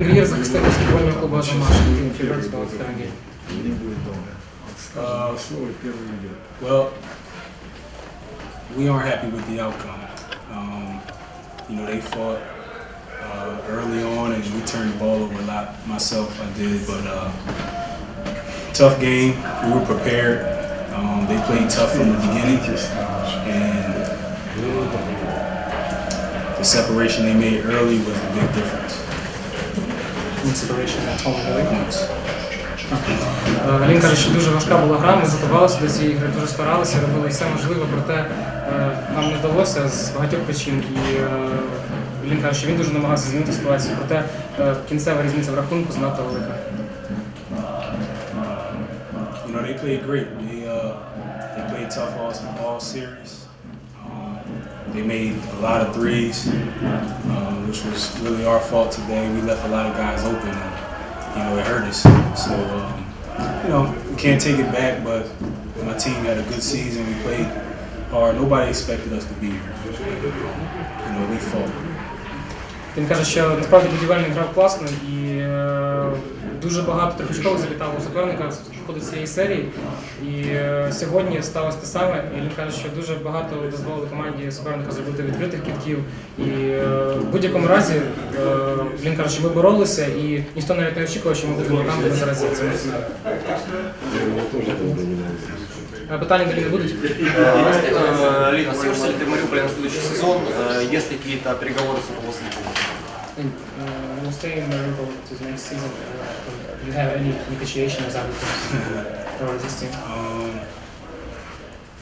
Грір захистив баскетбольного клубу Азамаш. Фігурки сказали стороні. Не будет долго. Сказано слово, первый идет. Well, we aren't happy with the outcome. Um, you know, they fought uh, early on, and we turned the ball over a lot. Myself, I did, but uh, tough game. We were prepared. Um, they played tough from the beginning, and the separation they made early was the big difference. Separation at really. Е, Він каже, що дуже важка була гра, ми готувалися до цієї гри, дуже старалися, робили все можливе, проте е, нам не вдалося з багатьох причин. І е, він каже, що він дуже намагався змінити ситуацію, проте е, кінцева різниця в рахунку занадто велика. You know, they played great. They uh, they played. Um, they made a lot of threes, um, which was really our fault today. We left a lot of guys open, and you know it hurt us. So um, you know we can't take it back, but my team had a good season. We played hard. Nobody expected us to be here. You know we fought. Він каже, що насправді будівельник грав класно і е, дуже багато трьохочкових залітало у суперника в ходу цієї серії. І е, сьогодні сталося те саме. І він каже, що дуже багато дозволили команді суперника зробити відкритих кітків. І е, в будь-якому разі е, він каже, що ми боролися, і ніхто навіть не очікував, що ми будемо там, де ми зараз є. Це не фігня. Е, Питання далі не будуть. Если, э, Лина, остаешься ли ты в Мариуполе на следующий сезон? Э, Есть ли какие-то переговоры с руководством клуба? Uh, we'll stay in Mariupol to the next season. Uh, do you have any negotiations out for this team? Um,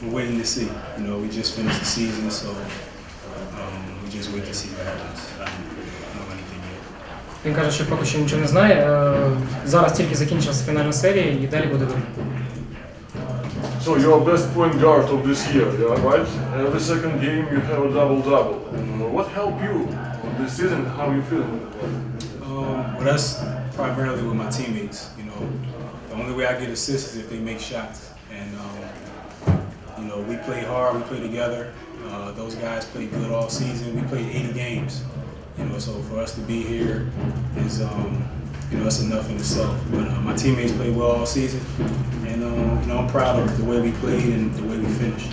we're waiting to see. You know, we just finished the season, so um, we just wait to see what happens. Він каже, що поки що нічого не знає. Е, Зараз тільки закінчилася фінальна серія і далі буде видно. So you're best point guard of this year, yeah, right? Every second game you have a double double. What helped you this season? How you feeling? Um, well, that's primarily with my teammates. You know, the only way I get assists is if they make shots, and um, you know we play hard, we play together. Uh, those guys played good all season. We played 80 games. You know, so for us to be here is um, you know that's enough in itself. But uh, my teammates played well all season, you know I'm proud of the way we played and the way we finished.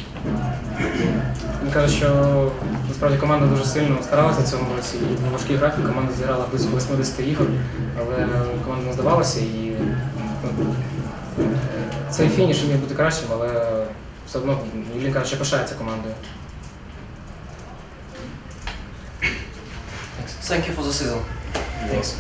Він каже, що насправді команда дуже сильно старалася в цьому році. І був важкий графік, команда зіграла близько 80 ігор, але команда не здавалася і ну, цей фініш міг бути кращим, але все одно він каже, що пишається командою. Thank you for the season. Thanks.